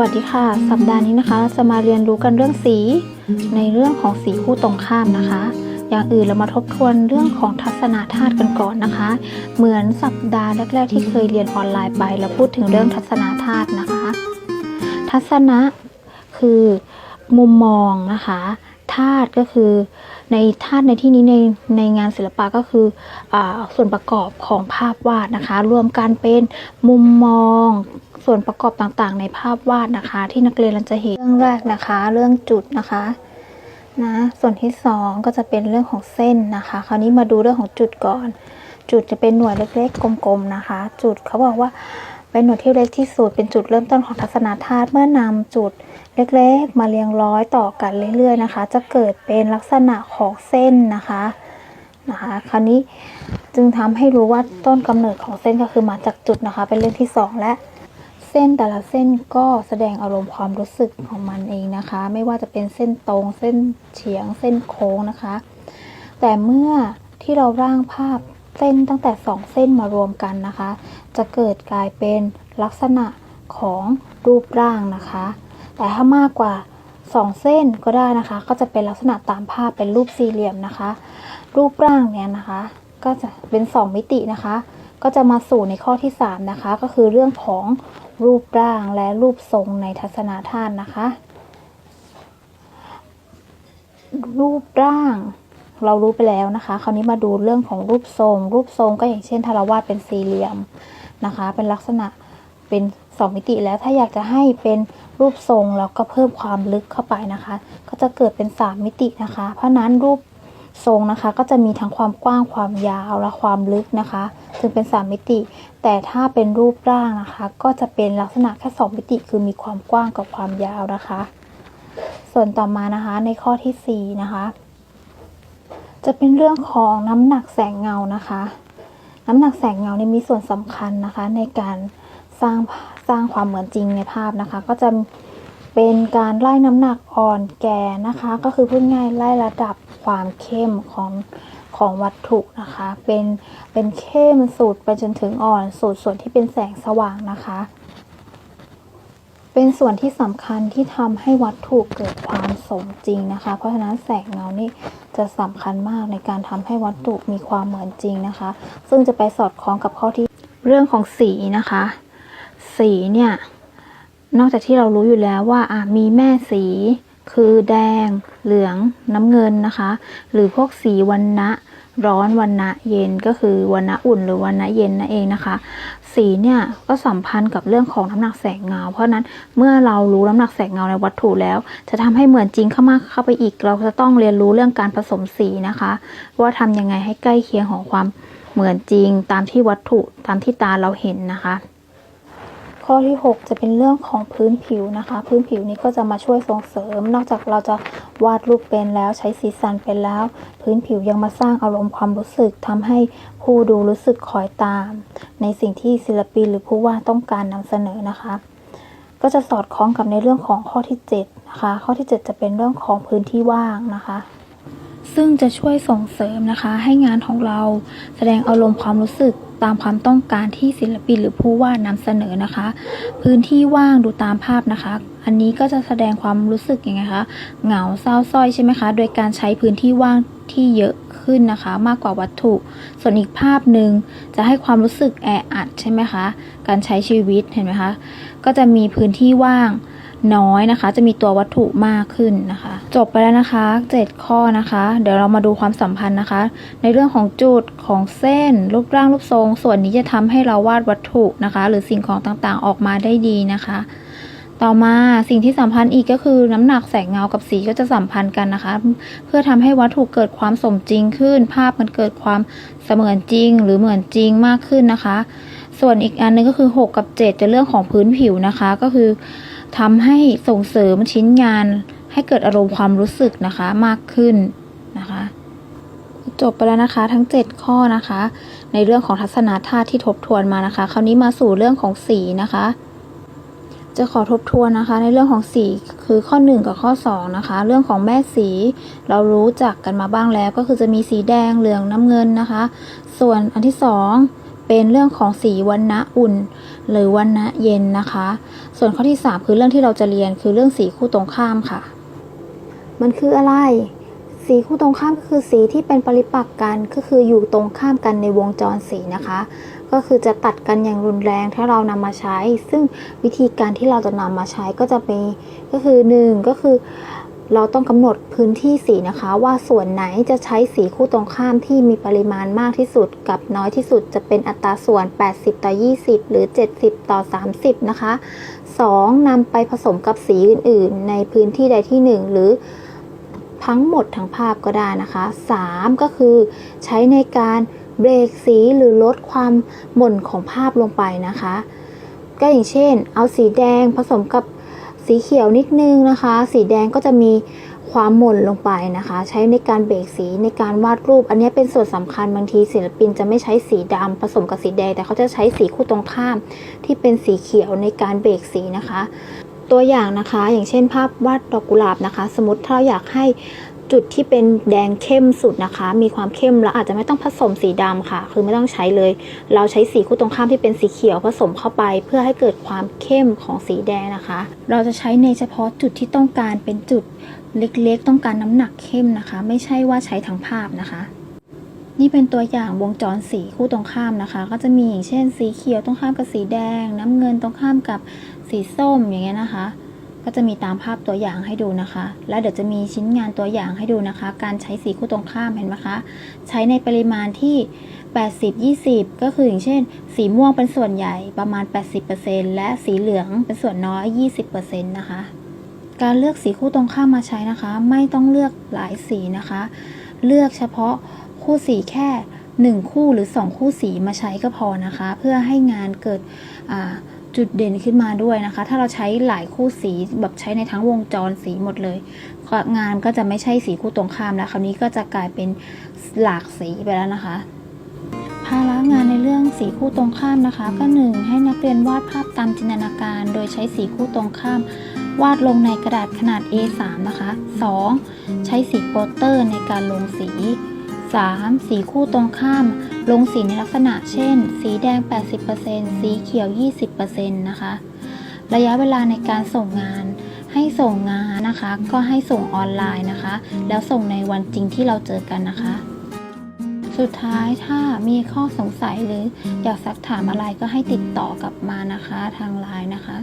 วัสดีค่ะ สัปดาห์นี้นะคะเราจะมาเรียนรู้กันเรื่องสีในเรื่องของสีคู่ตรงข้ามนะคะ อย่างอื่นเรามาทบทวนเรื่องของทัศนาธาตุกันก่อนนะคะ เหมือนสัปดาห์แรกๆที่เคยเรียนออนไลน์ไปเราพูดถึงเรื่องทัศนาธาตุนะคะ ทัศนะคือมุมมองนะคะธาตุก็คือในธาตุในที่นี้ในในงานศิลปะก็คืออส่วนประกอบของภาพวาดนะคะ รวมกันเป็นมุมมอง ส่วนประกอบต่างๆ ในภาพวาดนะคะ ที่นักเรียนจะเห็นเรื่องแรกนะคะ เรื่องจุดนะคะนะส่วนที่สองก็จะเป็นเรื่องของเส้นนะคะ คราวนี้มาดูเรื่องของจุดก่อน จุดจะเป็นหน่วยเล็กๆ กลมๆนะคะ จุดเขาบอกว่าเป็นหน่วยที่เล็กที่สุดเป็นจุดเริ่มต้นของทัศนธาตุเมื่อนำจุดเล็กๆ มาเรียงร้อยต่อกันเรื่อยๆนะคะ จะเกิดเป็นลักษณะของเส้นนะคะนะคะ คราวนี้จึงทำให้รู้ว่าต้นกำเนิดของเส้นก็คือมาจากจุดนะคะ เป็นเรื่องที่สองและ เส้นแต่ละเส้นก็แสดงอารมณ์ความรู้สึกของมันเองนะคะ ไม่ว่าจะเป็นเส้นตรงเส้นเฉียงเส้นโค้งนะคะ แต่เมื่อที่เราร่างภาพเส้นตั้งแต่สองเส้นมารวมกันนะคะ จะเกิดกลายเป็นลักษณะของรูปร่างนะคะ แต่ถ้ามากกว่าสองเส้นก็ได้นะคะ ก็จะเป็นลักษณะตามภาพเป็นรูปสี่เหลี่ยมนะคะ รูปร่างเนี่ยนะคะ ก็จะเป็นสองมิตินะคะ ก็จะมาสู่ในข้อที่สามนะคะ ก็คือเรื่องของรูปร่างและรูปทรงในทัศนธาตุนะคะ รูปร่างเรารู้ไปแล้วนะคะ คราวนี้มาดูเรื่องของรูปทรง รูปทรงก็อย่างเช่นถ้าเราวาดเป็นสี่เหลี่ยมนะคะ เป็นลักษณะเป็นสองมิติแล้วถ้าอยากจะให้เป็นรูปทรงแล้วก็เพิ่มความลึกเข้าไปนะคะ ก็จะเกิดเป็นสามมิตินะคะ เพราะนั้นรูป ทรงนะคะ ก็จะมีทั้งความกว้างความยาวและความลึกนะคะจึงเป็นสามมิติ แต่ถ้าเป็นรูปร่างนะคะ ก็จะเป็นลักษณะแค่สองมิติ คือมีความกว้างกับความยาวนะคะ ส่วนต่อมานะคะในข้อที่สี่นะคะ จะเป็นเรื่องของน้ำหนักแสงเงานะคะ น้ำหนักแสงเงานี่มีส่วนสำคัญนะคะในการสร้างสร้างความเหมือนจริงในภาพนะคะ ก็จะ เป็นการไล่น้ำหนักอ่อนแก่นะคะ ก็คือพูดง่ายไล่ระดับความเข้มของของวัตถุนะคะ เป็นเป็นเข้มสุดไปจนถึงอ่อนสุดส่วนที่เป็นแสงสว่างนะคะ เป็นส่วนที่สำคัญที่ทำให้วัตถุเกิดความสมจริงนะคะ เพราะฉะนั้นแสงเงานี่จะสำคัญมากในการทำให้วัตถุมีความเหมือนจริงนะคะ ซึ่งจะไปสอดคล้องกับข้อที่เรื่องของสีนะคะ สีเนี่ย นอกจากที่เรารู้อยู่แล้วว่าอะมีแม่สี คือแดง เหลือง น้ำเงินนะคะ หรือพวกสีวันนะร้อนวันนะเย็นก็คือวันนะอุ่นหรือวันนะเย็นนั่นเองนะคะ สีเนี่ยก็สัมพันธ์กับเรื่องของน้ำหนักแสงเงา เพราะนั้นเมื่อเรารู้น้ำหนักแสงเงาในวัตถุแล้ว จะทำให้เหมือนจริงเข้ามากเข้าไปอีก เราจะต้องเรียนรู้เรื่องการผสมสีนะคะ ว่าทำยังไงให้ใกล้เคียงของความเหมือนจริงตามที่วัตถุตามที่ตาเราเห็นนะคะ ข้อที่ 6 จะเป็นเรื่องของพื้นผิวนะคะ พื้นผิวนี้ก็จะมาช่วยส่งเสริม นอกจากเราจะวาดรูปเป็นแล้วใช้สีสันเป็นแล้ว พื้นผิวยังมาสร้างอารมณ์ความรู้สึกทำให้ผู้ดูรู้สึกคอยตาม ในสิ่งที่ศิลปินหรือผู้วาดต้องการนำเสนอนะคะ ก็จะสอดคล้องกับในเรื่องของข้อที่7นะคะข้อที่ 7 จะเป็นเรื่องของพื้นที่ว่างนะคะซึ่งจะช่วยส่งเสริมนะคะ ให้งานของเราแสดงอารมณ์ความรู้สึก ตามความต้องการที่ศิลปินหรือผู้วาดนำเสนอนะคะ พื้นที่ว่างดูตามภาพนะคะ อันนี้ก็จะแสดงความรู้สึกยังไงคะเหงาเศร้าสร้อยใช่ไหมคะ โดยการใช้พื้นที่ว่างที่เยอะขึ้นนะคะ มากกว่าวัตถุ ส่วนอีกภาพหนึ่งจะให้ความรู้สึกแออัดใช่ไหมคะ การใช้ชีวิตเห็นไหมคะ ก็จะมีพื้นที่ว่าง น้อยนะคะ จะมีตัววัตถุมากขึ้นนะคะ จบไปแล้วนะคะ 7 ข้อนะคะ เดี๋ยวเรามาดูความสัมพันธ์นะคะ ในเรื่องของจุดของเส้น รูปร่างรูปทรง ส่วนนี้จะทำให้เราวาดวัตถุนะคะ หรือสิ่งของต่างๆออกมาได้ดีนะคะต่อมาสิ่งที่สัมพันธ์อีกก็คือน้ำหนักแสงเงากับสีก็จะสัมพันธ์กันนะคะ เพื่อทำให้วัตถุเกิดความสมจริงขึ้น ภาพมันเกิดความเสมือนจริง หรือเหมือนจริงมากขึ้นนะคะ ส่วนอีกอันนึงก็คือ 6 กับ 7 จะเรื่องของพื้นผิวนะคะก็คือ ทำให้ส่งเสริมชิ้นงานให้เกิดอารมณ์ความรู้สึกนะคะมากขึ้นนะคะ จบไปแล้วนะคะทั้ง 7 ข้อนะคะ ในเรื่องของทัศนธาตุที่ทบทวนมานะคะ คราวนี้มาสู่เรื่องของสีนะคะ จะขอทบทวนนะคะ ในเรื่องของสีคือข้อ 1 กับข้อ 2 นะคะ เรื่องของแม่สีเรารู้จักกันมาบ้างแล้ว ก็คือจะมีสีแดงเหลืองน้ำเงินนะคะ ส่วนอันที่ 2 เป็นเรื่องของสีวันณะอุ่น หรือวันณะเย็นนะคะ ส่วนข้อที่ 3 คือเรื่องที่เราจะเรียนคือเรื่องสีคู่ตรงข้ามค่ะ มันคืออะไร สีคู่ตรงข้ามก็คือสีที่เป็นปริปักษ์กันก็คืออยู่ตรงข้ามกันในวงจรสีนะคะ ก็คือจะตัดกันอย่างรุนแรงถ้าเรานำมาใช้ ซึ่งวิธีการที่เราจะนำมาใช้ก็จะเป็นก็คือหนึ่งก็คือ เราต้องกำหนดพื้นที่สีนะคะ ว่าส่วนไหนจะใช้สีคู่ตรงข้ามที่มีปริมาณมากที่สุด กับน้อยที่สุดจะเป็นอัตราส่วน 80 ต่อ 20 หรือ 70 ต่อ 30 นะคะ 2. นำไปผสมกับสีอื่น ๆ ในพื้นที่ใดที่ 1 หรือทั้งหมดทั้งภาพก็ได้นะคะ 3. ก็คือใช้ในการเบรกสีหรือลดความหม่นของภาพลงไปนะคะ ก็อย่างเช่น เอาสีแดงผสมกับ สีเขียวนิดนึงนะคะ สีแดงก็จะมีความหม่นลงไปนะคะ ใช้ในการเบรกสีในการวาดรูป อันนี้เป็นส่วนสำคัญบางทีศิลปินจะไม่ใช้สีดำผสมกับสีแดง แต่เขาจะใช้สีคู่ตรงข้าม ที่เป็นสีเขียวในการเบรกสีนะคะ ตัวอย่างนะคะ อย่างเช่นภาพวาดดอกกุหลาบนะคะ สมมติถ้าเราอยากให้ จุดที่เป็นแดงเข้มสุดนะคะ มีความเข้มแล้วอาจจะไม่ต้องผสมสีดำค่ะ คือไม่ต้องใช้เลย เราใช้สีคู่ตรงข้ามที่เป็นสีเขียวผสมเข้าไป เพื่อให้เกิดความเข้มของสีแดงนะคะ เราจะใช้ในเฉพาะจุดที่ต้องการเป็นจุดเล็กๆ ต้องการน้ำหนักเข้มนะคะ ไม่ใช่ว่าใช้ทั้งภาพนะคะ นี่เป็นตัวอย่างวงจรสีคู่ตรงข้ามนะคะ ก็จะมีอย่างเช่น สีเขียวตรงข้ามกับสีแดง น้ำเงินตรงข้ามกับสีส้มอย่างเงี้ยนะคะ ก็จะมีตามภาพตัวอย่างให้ดูนะคะ แล้วเดี๋ยวจะมีชิ้นงานตัวอย่างให้ดูนะคะ การใช้สีคู่ตรงข้ามเห็นไหมคะ ใช้ในปริมาณที่ 80 20 ก็คืออย่างเช่น สีม่วงเป็นส่วนใหญ่ประมาณ 80%และสีเหลืองเป็นส่วนน้อย 20%นะคะ การเลือกสีคู่ตรงข้ามมาใช้นะคะ ไม่ต้องเลือกหลายสีนะคะ เลือกเฉพาะคู่สีแค่ 1 คู่หรือ 2 คู่สีมาใช้ก็พอนะคะ เพื่อให้งานเกิดอ่า จุดเด่นขึ้นมาด้วยนะคะ ถ้าเราใช้หลายคู่สีแบบใช้ในทั้งวงจรสีหมดเลย งานก็จะไม่ใช่สีคู่ตรงข้ามแล้วคราวนี้ก็จะกลายเป็นหลากสีไปแล้วนะคะภาระงานในเรื่องสีคู่ตรงข้ามนะคะ ก็หนึ่งให้นักเรียนวาดภาพตามจินตนาการ โดยใช้สีคู่ตรงข้าม วาดลงในกระดาษขนาด A3 นะคะ 2. ใช้สีโปสเตอร์ในการลงสี 3. สีคู่ตรงข้าม ลงสีในลักษณะเช่น สีแดง 80%สีเขียว 20%นะคะ ระยะเวลาในการส่งงาน ให้ส่งงานนะคะ ก็ให้ส่งออนไลน์นะคะ แล้วส่งในวันจริงที่เราเจอกันนะคะ สุดท้ายถ้ามีข้อสงสัยหรืออยากซักถามอะไรก็ให้ติดต่อกลับมานะคะทางไลน์นะคะ